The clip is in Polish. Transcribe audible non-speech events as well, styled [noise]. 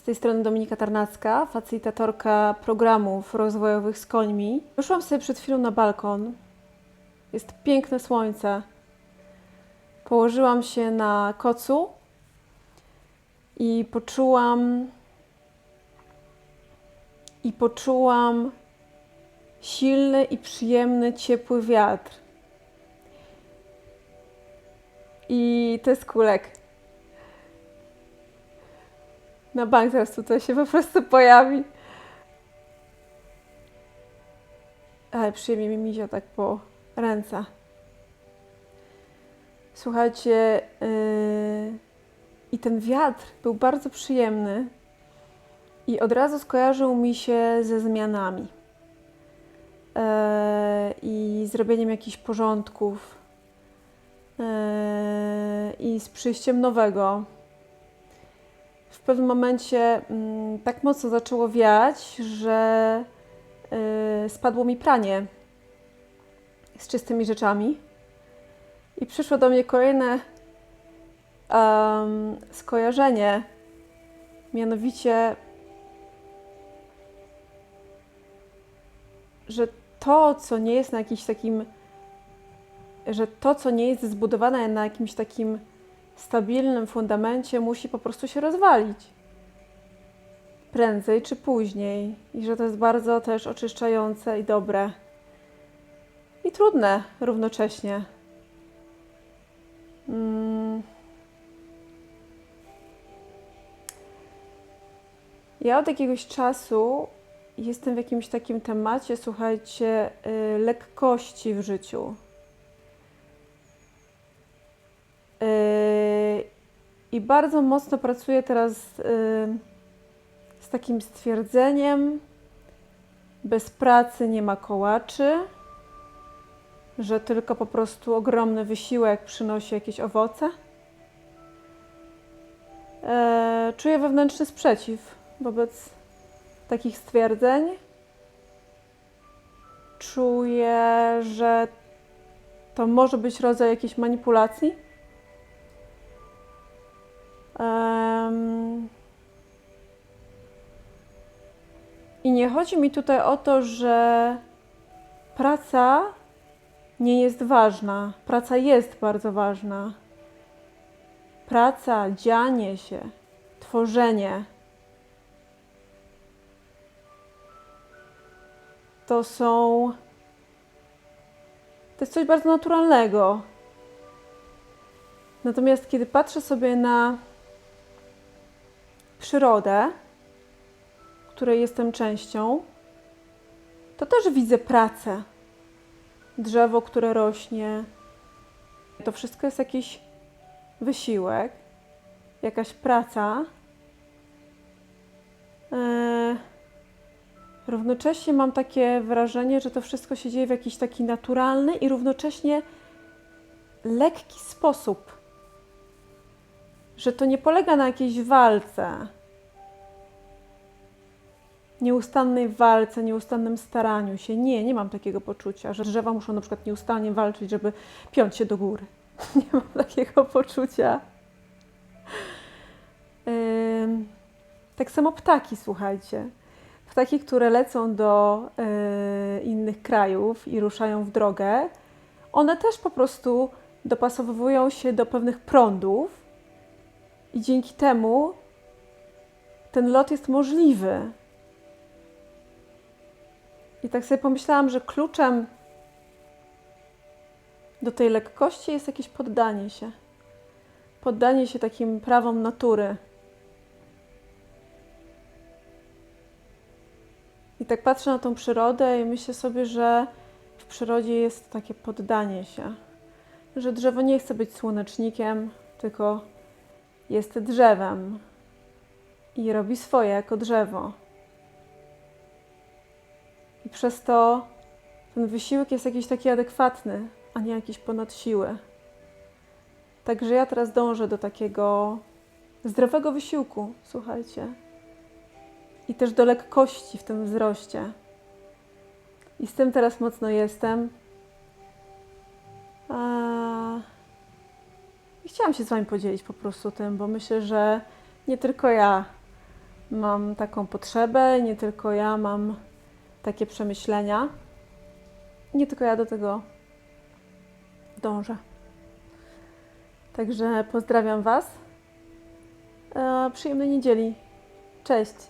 Z tej strony Dominika Tarnacka, facylitatorka programów rozwojowych z końmi. Wyszłam sobie przed chwilą na balkon. Jest piękne słońce. Położyłam się na kocu i poczułam i poczułam silny i przyjemny, ciepły wiatr. I to jest kulek. Na bank zaraz tutaj się po prostu pojawi. Ale przyjemnie mi mizia tak po ręce. Słuchajcie, yy, i ten wiatr był bardzo przyjemny i od razu skojarzył mi się ze zmianami yy, i zrobieniem jakichś porządków yy, i z przyjściem nowego. W pewnym momencie mm, tak mocno zaczęło wiać, że yy, spadło mi pranie z czystymi rzeczami. I przyszło do mnie kolejne um, skojarzenie, mianowicie, że to, co nie jest na jakimś takim, że to, co nie jest zbudowane na jakimś takim stabilnym fundamencie, musi po prostu się rozwalić. Prędzej czy później. I że to jest bardzo też oczyszczające i dobre. I trudne równocześnie. Mm. Ja od jakiegoś czasu jestem w jakimś takim temacie, słuchajcie, y, lekkości w życiu. I bardzo mocno pracuję teraz y, z takim stwierdzeniem: bez pracy nie ma kołaczy że tylko po prostu ogromny wysiłek przynosi jakieś owoce. E, czuję wewnętrzny sprzeciw wobec takich stwierdzeń. Czuję, że to może być rodzaj jakiejś manipulacji. I nie chodzi mi tutaj o to, że praca nie jest ważna. Praca jest bardzo ważna. Praca, dzianie się, tworzenie to są. To jest coś bardzo naturalnego. Natomiast kiedy patrzę sobie na przyrodę, której jestem częścią, to też widzę pracę drzewo, które rośnie. To wszystko jest jakiś wysiłek, jakaś praca. Eee, równocześnie mam takie wrażenie, że to wszystko się dzieje w jakiś taki naturalny i równocześnie lekki sposób. Że to nie polega na jakiejś walce nieustannej walce, nieustannym staraniu się. Nie, nie mam takiego poczucia, że drzewa muszą na przykład nieustannie walczyć, żeby piąć się do góry. [laughs] Nie mam takiego poczucia. Tak samo ptaki, słuchajcie. Ptaki, które lecą do y, innych krajów i ruszają w drogę, one też po prostu dopasowują się do pewnych prądów i dzięki temu ten lot jest możliwy. I tak sobie pomyślałam, że kluczem do tej lekkości jest jakieś poddanie się. Poddanie się takim prawom natury. I tak patrzę na tą przyrodę i myślę sobie, że w przyrodzie jest takie poddanie się. Że drzewo nie chce być słonecznikiem, tylko jest drzewem i robi swoje jako drzewo. I przez to ten wysiłek jest jakiś taki adekwatny, a nie jakiś ponad siłę. Także ja teraz dążę do takiego zdrowego wysiłku, słuchajcie. I też do lekkości w tym wzroście. I z tym teraz mocno jestem. Chciałam się z Wami podzielić po prostu tym, bo myślę, że nie tylko ja mam taką potrzebę, nie tylko ja mam takie przemyślenia. Nie tylko ja do tego dążę. Także pozdrawiam Was. E, Przyjemnej niedzieli. Cześć.